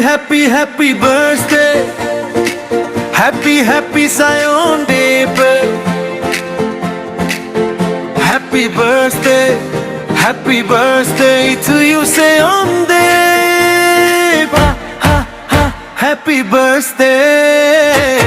happy, happy birthday. Happy, happy Zion Day. Happy birthday, happy birthday to you, Zion Day. Ha, ha, ha, happy birthday.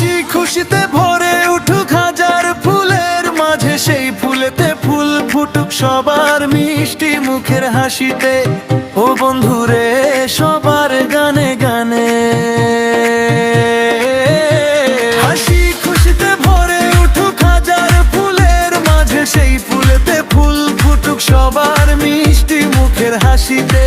হাসি খুশিতে ভরে উঠুক হাজার ফুলের মাঝে, সেই ফুলেতে ফুল ফুটুক সবার মিষ্টি মুখের হাসিতে। ও বন্ধুরে, সবার গানে গানে। হাসি খুশিতে ভরে উঠুক হাজার ফুলের মাঝে, সেই ফুলেতে ফুল ফুটুক সবার মিষ্টি মুখের হাসিতে।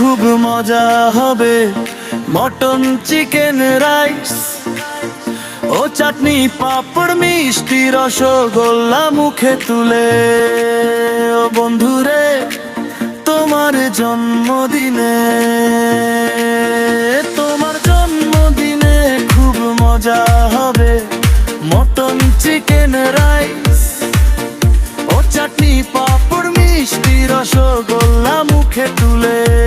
খুব মজা হবে। মটন, চিকেন, রাইস ও চাটনি, পাপড়, মিষ্টি, রসগোল্লা মুখে তুলে। ও বন্ধুরে, তোমার জন্মদিনে তোমার জন্মদিনে খুব মজা হবে। মটন, চিকেন, রাইস ও চাটনি, পাপড়, মিষ্টি, রসগোল্লা মুখে তুলে।